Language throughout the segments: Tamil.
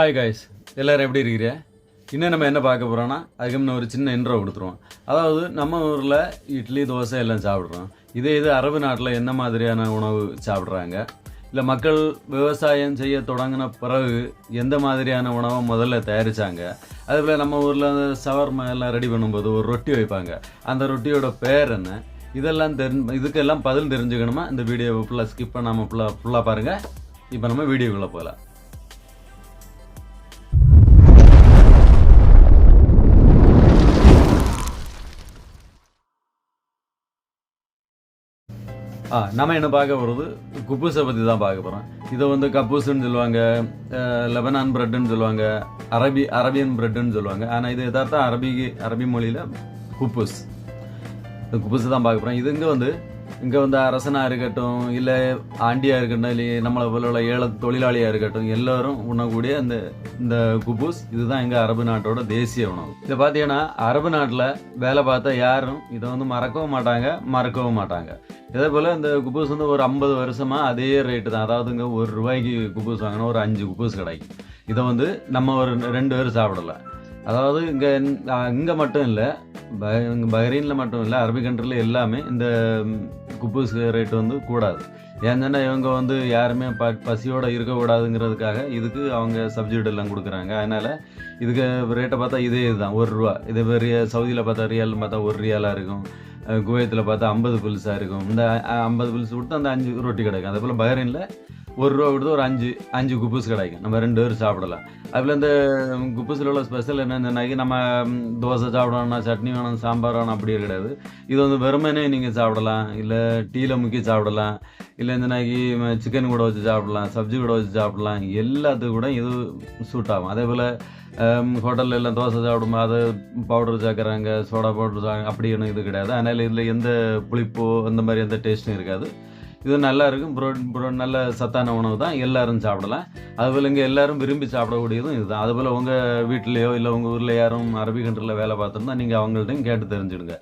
ஹாய் காய்ஸ் எல்லோரும் எப்படி இருக்கிறீங்க இன்னும் நம்ம என்ன பார்க்க போகிறோன்னா அதுக்கு முன்ன ஒரு சின்ன இன்ட்ரோ கொடுத்துருவோம். அதாவது நம்ம ஊரில் இட்லி தோசை எல்லாம் சாப்பிட்றோம். இதே இது அரபு நாட்டில் என்ன மாதிரியான உணவு சாப்பிட்றாங்க? இல்லை மக்கள் விவசாயம் செய்ய தொடங்கின பிறகு எந்த மாதிரியான உணவை முதல்ல தயாரித்தாங்க அதுபோல் நம்ம ஊரில் அந்த சவர்மா எல்லாம் ரெடி பண்ணும்போது ஒரு ரொட்டி வைப்பாங்க. அந்த ரொட்டியோட பேர் என்ன? இதெல்லாம் தெரி இதுக்கெல்லாம் பதில் தெரிஞ்சுக்கணுமா? இந்த வீடியோவை ஃபுல்லாக ஸ்கிப் பண்ணாமல் ஃபுல்லாக ஃபுல்லாக பாருங்கள் இப்போ நம்ம வீடியோக்குள்ளே போகலாம். ஆ நம்ம என்ன பார்க்க போகிறது குப்பூஸை பற்றி தான் பார்க்க போகிறோம் இதை வந்து கப்பூஸ்ன்னு சொல்லுவாங்க லெபனான் பிரெட்டுன்னு சொல்லுவாங்க அரபி அரபியன் பிரெட்டுன்னு சொல்லுவாங்க. ஆனால் இது எதார்த்தம் அரபி அரபி மொழியில் குப்பூஸ். இந்த குப்பூஸ் தான் பார்க்க போகிறோம் இது இங்கே வந்து இங்கே வந்து அரசனாக இருக்கட்டும் இல்லை ஆண்டியாக இருக்கட்டும் இல்லை நம்மளை போல உள்ள ஏழை தொழிலாளியாக இருக்கட்டும் எல்லோரும் உண்ணக்கூடிய இந்த இந்த குபூஸ் இதுதான் எங்கள் அரபு நாட்டோட தேசிய உணவு. இதை பார்த்தீங்கன்னா அரபு நாட்டில் வேலை பார்த்தா யாரும் இதை வந்து மறக்கவும் மாட்டாங்க மறக்கவும் மாட்டாங்க. இதே போல் இந்த குபூஸ் வந்து ஒரு ஐம்பது வருஷமாக அதே ரேட்டு தான். அதாவது இங்கே ஒரு ரூபாய்க்கு குபூஸ் வாங்கினா ஒரு அஞ்சு குபூஸ் கிடைக்கும். இதை வந்து நம்ம ஒரு ரெண்டு பேரும் சாப்பிடலாம் அதாவது இங்கே இங்கே மட்டும் இல்லை பஹ்ரீனில் மட்டும் இல்லை அரபி கண்ட்ரியில் எல்லாமே இந்த குப்பூஸ் ரேட் வந்து கூடாது. ஏன்னா இவங்க வந்து யாருமே ப பசியோடு இருக்கக்கூடாதுங்கிறதுக்காக இதுக்கு அவங்க சப்சிடி எல்லாம் கொடுக்குறாங்க. அதனால் இதுக்கு ரேட்டை பார்த்தா இதே இதுதான் ஒரு ரூபா. இதே பெரிய சவுதியில் பார்த்தா ரியால் பார்த்தா ஒரு ரியாலாக இருக்கும். குவைத்தில் பார்த்தா ஐம்பது புல்ஸாக இருக்கும். இந்த ஐம்பது புல்ஸ் கொடுத்து அந்த அஞ்சு ரொட்டி கிடைக்கும். அதே போல் பஹ்ரைனில் ஒரு ரூபா கொடுத்து ஒரு அஞ்சு அஞ்சு குப்பூஸ் கிடைக்கும். நம்ம ரெண்டு பேரும் சாப்பிடலாம். அதில் இந்த குப்பூஸில் உள்ள ஸ்பெஷல் என்னென்னாக்கி நம்ம தோசை சாப்பிடணும்னா சட்னி வேணும் சாம்பார் வேணும் அப்படி கிடையாது. இது வந்து வெறுமனே நீங்கள் சாப்பிடலாம். இல்லை டீயில் முக்கி சாப்பிடலாம். இல்லை இந்த சிக்கன் கூட வச்சு சாப்பிடலாம். சப்ஜி கூட வச்சு சாப்பிடலாம். எல்லாத்துக்கும் கூட இது சூட் ஆகும். அதே போல் ஹோட்டலில் எல்லாம் தோசை சாப்பிடும்போது அது பவுடர் சேர்க்குறாங்க சோடா பவுடர் சா அப்படி ஒன்றும் இது கிடையாது. அதனால் இதில் எந்த புளிப்போ அந்த மாதிரி எந்த டேஸ்ட்டும் இருக்காது. இது நல்லா இருக்கும் ப்ரோ ப்ரோ நல்ல சத்தான உணவு தான். எல்லாரும் சாப்பிடலாம். அதுபோல் இங்கே எல்லாரும் விரும்பி சாப்பிடக்கூடியதும் இதுதான். அதுபோல் உங்கள் வீட்டிலையோ இல்லை உங்கள் ஊரில் யாரும் அரபி கண்ட்ரில் வேலை பார்த்துருந்தா நீங்கள் அவங்கள்ட்டையும் கேட்டு தெரிஞ்சுடுங்க.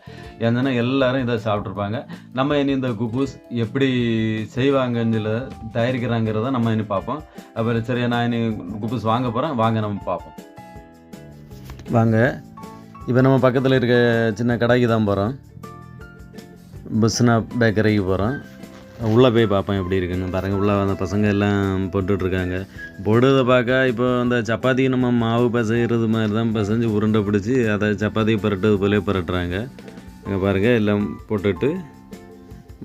ஏன்னா எல்லாரும் இதை சாப்பிட்ருப்பாங்க நம்ம இனி இந்த குப்பூஸ் எப்படி செய்வாங்கன்னு சொல்லி தயாரிக்கிறாங்கிறத நம்ம இனி பார்ப்போம். அப்புறம் சரி நான் இனி குப்பூஸ் வாங்க போகிறேன் வாங்க நம்ம பார்ப்போம். வாங்க. இப்போ நம்ம பக்கத்தில் இருக்க சின்ன கடைக்கு தான் போகிறோம் பிஸ்னா பேக்கரிக்கு போகிறோம் உள்ளே போய் பார்ப்பேன் எப்படி இருக்குன்னு. பாருங்கள் உள்ளே வந்த பசங்க எல்லாம் போட்டுட்ருக்காங்க. போடுறதை பார்க்க இப்போ அந்த சப்பாத்தி நம்ம மாவு பிசைகிறது மாதிரி தான் பிசைஞ்சு உருண்டை பிடிச்சி அதை சப்பாத்தி புரட்டுறது போலே புரட்டுறாங்க. இங்கே பாருங்கள் எல்லாம் போட்டுட்டு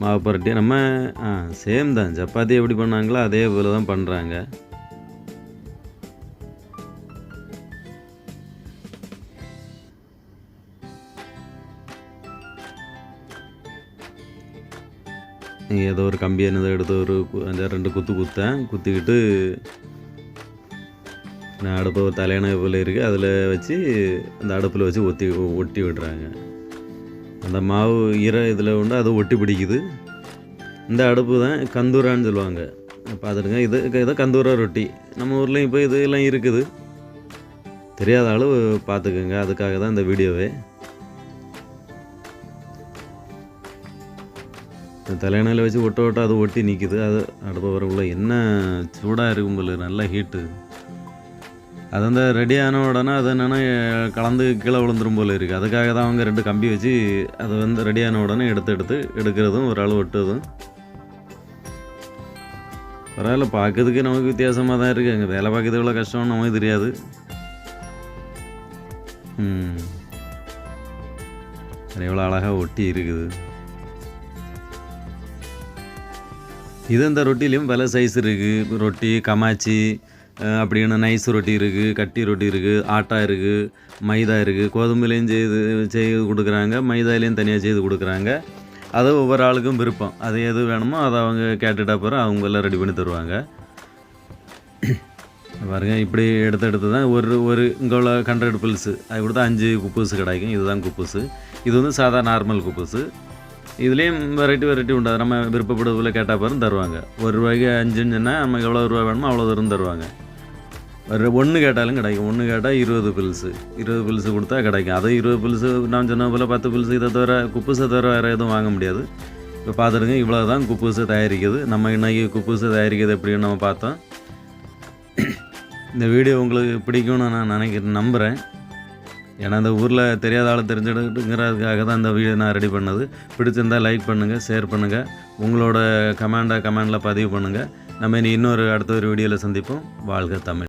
மாவு புரட்டி நம்ம ஆ சேம் தான். சப்பாத்தி எப்படி பண்ணாங்களோ அதே போல் தான் பண்ணுறாங்க ஏதோ ஒரு கம்பி என்னதோ எடுத்து ஒரு அந்த ரெண்டு குத்து குத்தேன். குத்திக்கிட்டு நான் அடுப்பு ஒரு தலையணை போல் இருக்குது அதில் வச்சு அந்த அடுப்பில் வச்சு ஒத்தி ஒட்டி விடுறாங்க. அந்த மாவு ஈர இதில் உண்டு அது ஒட்டி பிடிக்குது. இந்த அடுப்பு தான் கந்தூரான்னு சொல்லுவாங்க. பார்த்துருங்க இது இதை கந்தூரா ரொட்டி. நம்ம ஊர்லேயும் இப்போ இது எல்லாம் இருக்குது. தெரியாத அளவு பார்த்துக்குங்க அதுக்காக தான் இந்த வீடியோவே. தலையணையில் வச்சு ஒட்ட ஒட்ட அது ஒட்டி நிற்கிது அது அடுப்பு வரக்குள்ள என்ன சூடாக இருக்கும் போல நல்ல ஹீட்டு அது அந்த ரெடி ஆன உடனே அது என்னென்னா கலந்து கீழே விழுந்துரும் போல இருக்குது அதுக்காக தான் அவங்க ரெண்டு கம்பி வச்சு அது வந்து ரெடி ஆன உடனே எடுத்து எடுத்து எடுக்கிறதும் ஒரு அளவு ஒட்டுறதும். பரவாயில்ல பார்க்கறதுக்கு நமக்கு வித்தியாசமாக தான் இருக்குது அங்கே வேலை பார்க்கறது எவ்வளோ கஷ்டம்னு நமக்கு தெரியாது. ம். அது எவ்வளோ அழகாக ஒட்டி இருக்குது. இது இந்த ரொட்டிலையும் பல சைஸ் இருக்குது ரொட்டி கமாச்சி அப்படின்னு நைஸ் ரொட்டி இருக்குது கட்டி ரொட்டி இருக்குது ஆட்டா இருக்குது மைதா இருக்குது கோதுமையிலையும் செய்து செய்து கொடுக்குறாங்க மைதாலையும் தனியாக செய்து கொடுக்குறாங்க. அது ஒவ்வொரு ஆளுக்கும் விருப்பம். அது எது வேணுமோ அதை அவங்க கேட்டுட்டா பிறகு அவங்களாம் ரெடி பண்ணி தருவாங்க. பாருங்க இப்படி எடுத்து எடுத்து தான் ஒரு ஒரு இங்கே உள்ள ஹண்ட்ரட் பில்ஸு அது கொடுத்தா அஞ்சு குப்பூஸ் கிடைக்கும். இதுதான் குப்பூஸு இது வந்து சாதா நார்மல் குப்பூஸு இதுலேயும் வெரைட்டி வெரைட்டி உண்டு நம்ம விருப்பப்படுவதில் கேட்டால் பாருங்க தருவாங்க. ஒரு ரூபாய்க்கு அஞ்சுன்னு சொன்னால் நமக்கு எவ்வளோ ரூபா வேணுமோ அவ்வளோ தூரம் தருவாங்க. ஒரு ஒன்று கேட்டாலும் கிடைக்கும். ஒன்று கேட்டால் இருபது பில்ஸு இருபது பில்ஸு கொடுத்தா கிடைக்கும். அது இருபது பில்ஸு நான் சொன்ன போல் பத்து பில்ஸு இதை தவிர குப்புசை தவிர வேறு எதுவும் வாங்க முடியாது. இப்போ பார்த்துருங்க இவ்வளோ தான் குப்பூஸு தயாரிக்குது. நம்ம இன்றைக்கி குப்பூஸு தயாரிக்கிறது எப்படின்னு நம்ம பார்த்தோம். இந்த வீடியோ உங்களுக்கு பிடிக்கும்னு நான் நினைக்கிறேன் நம்புகிறேன் ஏன்னா இந்த ஊரில் தெரியாத ஆள் தெரிஞ்சிடுங்கிறதுக்காக தான் இந்த வீடியோ நான் ரெடி பண்ணது. பிடிச்சிருந்தால் லைக் பண்ணுங்கள் ஷேர் பண்ணுங்கள் உங்களோட கமெண்டை கமெண்டில் பதிவு பண்ணுங்கள் நம்ம இனி இன்னொரு அடுத்த ஒரு வீடியோவில் சந்திப்போம். வாழ்க தமிழ்.